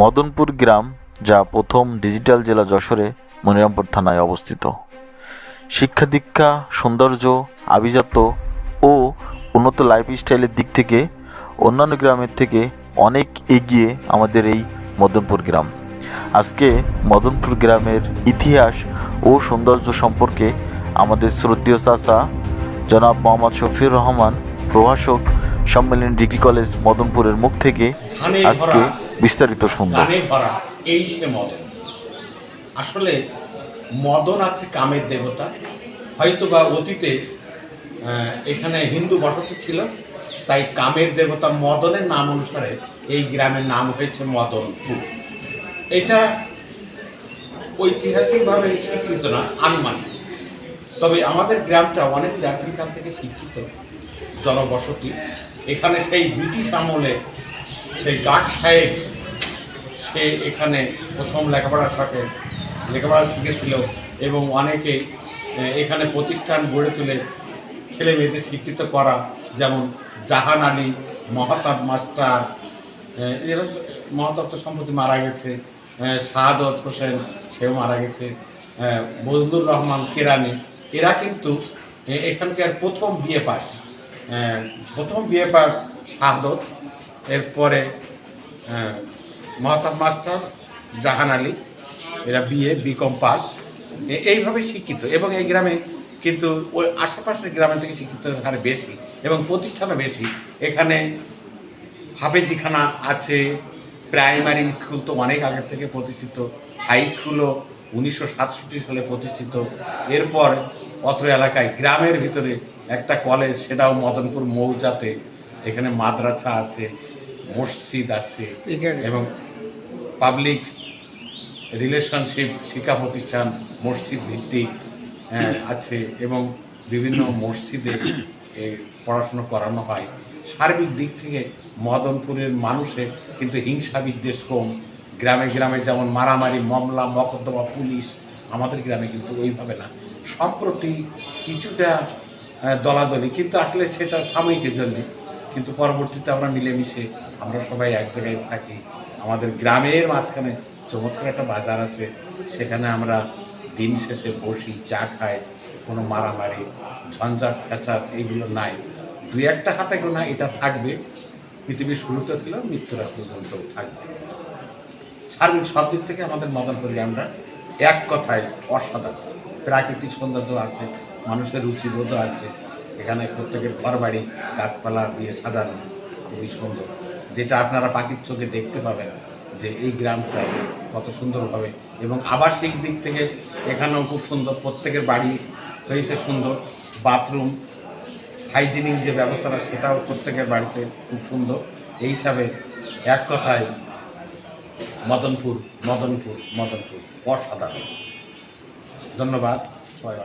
মদনপুর গ্রাম, যা প্রথম ডিজিটাল জেলা যশোরে মনিরামপুর থানায় অবস্থিত। শিক্ষা দীক্ষা সৌন্দর্য, আভিজাত্য ও উন্নত লাইফস্টাইলের দিক থেকে অন্যান্য গ্রামের থেকে অনেক এগিয়ে আমাদের এই মদনপুর গ্রাম। আজকে মদনপুর গ্রামের ইতিহাস ও সৌন্দর্য সম্পর্কে আমাদের শ্রদ্ধেয় চাচা জনাব মোহাম্মদ শফির রহমান, প্রভাষক সম্মেলন ডিগ্রি কলেজ মদনপুরের মুখ থেকে আজকে বিস্তারিত শুনব। এই সে মদন। আসলে মদন আছে কামের দেবতা। হয়তো বা অতীতে এখানে হিন্দু বসতি ছিল তাই কামের দেবতা মদনের নাম অনুসারে এই গ্রামের নাম হয়েছে মদনপুর। এটা ঐতিহাসিকভাবে স্বীকৃত না আনুমানিক। তবে আমাদের গ্রামটা অনেক প্রাচীনকাল থেকে শিক্ষিত জনবসতি। এখানে সেই ব্রিটিশ আমলে সেই ডাক সাহেব সে এখানে প্রথম লেখাপড়া থাকে লেখাপড়া শিখেছিল এবং অনেকে এখানে প্রতিষ্ঠান গড়ে তুলে ছেলে মেয়েদের শিক্ষিত করা যেমন জাহান আলী মহাতাব মাস্টার আহ, এরা মহাতাব তো সম্প্রতি মারা গেছে শাহাদত হোসেন সেও মারা গেছে বজলুর রহমান কেরানি এরা কিন্তু এখানকার প্রথম পাস। আহ, প্রথম বিএ পাস শাহাদত, এরপরে মহাতাব মাস্টার জাহান আলী, এরা বিএ বিকম পাস। এইভাবে শিক্ষিত। এবং এই গ্রামে কিন্তু ওই আশেপাশের গ্রামের থেকে শিক্ষিতের হার বেশি এবং প্রতিষ্ঠানও বেশি। এখানে হাফেজিখানা আছে, প্রাইমারি স্কুল তো অনেক আগের থেকে প্রতিষ্ঠিত। হাই স্কুলও উনিশশো সাতষট্টি সালে প্রতিষ্ঠিত। এরপর অত্র এলাকায় গ্রামের ভিতরে একটা কলেজ সেটাও মদনপুর মৌজাতে। এখানে মাদ্রাসা আছে মসজিদ আছে এবং পাবলিক রিলেশনশিপ শিক্ষা প্রতিষ্ঠান মসজিদ ভিত্তিক হ্যাঁ, আছে এবং বিভিন্ন মসজিদে পড়াশুনো করানো হয়। সার্বিক দিক থেকে মদনপুরের মানুষের কিন্তু হিংসা বিদ্বেষ কম। গ্রামে গ্রামে যেমন মারামারি মামলা মকদ্দমা পুলিশ আমাদের গ্রামে কিন্তু ওইভাবে না। সম্প্রতি কিছুটা দলাদলি। কিন্তু আসলে সেটা সাময়িকের জন্য। কিন্তু পরবর্তীতে আমরা মিলেমিশে আমরা সবাই এক জায়গায় থাকি। আমাদের গ্রামের মাঝখানে চমৎকার একটা বাজার আছে। সেখানে আমরা দিন শেষে বসি, চা খাই, কোনো মারামারি, ঝঞ্ঝাট, ফ্যাচাত এগুলো নাই। দুই একটা হাতে গোনা এটা থাকবে। পৃথিবীর শুরুতে ছিল, মৃত্যুরা পর্যন্ত থাকবে। সার্বিক সব দিক থেকে আমাদের মদন করি গ্রামটা এক কথায় অসাধারণ। প্রাকৃতিক সৌন্দর্য আছে, মানুষের রুচিবোধ আছে। এখানে প্রত্যেকের ঘর বাড়ি গাছপালা দিয়ে সাজানো খুবই সুন্দর। যেটা আপনারা পাখির চোখে দেখতে পাবেন যে এই গ্রামটা কত সুন্দরভাবে এবং আবাসিক দিক থেকে এখানেও খুব সুন্দর। প্রত্যেকের বাড়ি হয়েছে সুন্দর। বাথরুম, হাইজিনিক যে ব্যবস্থাটা, সেটাও প্রত্যেকের বাড়িতে খুব সুন্দর। এই হিসাবে এক কথায় মদনপুর মদনপুর মদনপুর অসাধারণ। ধন্যবাদ সবাই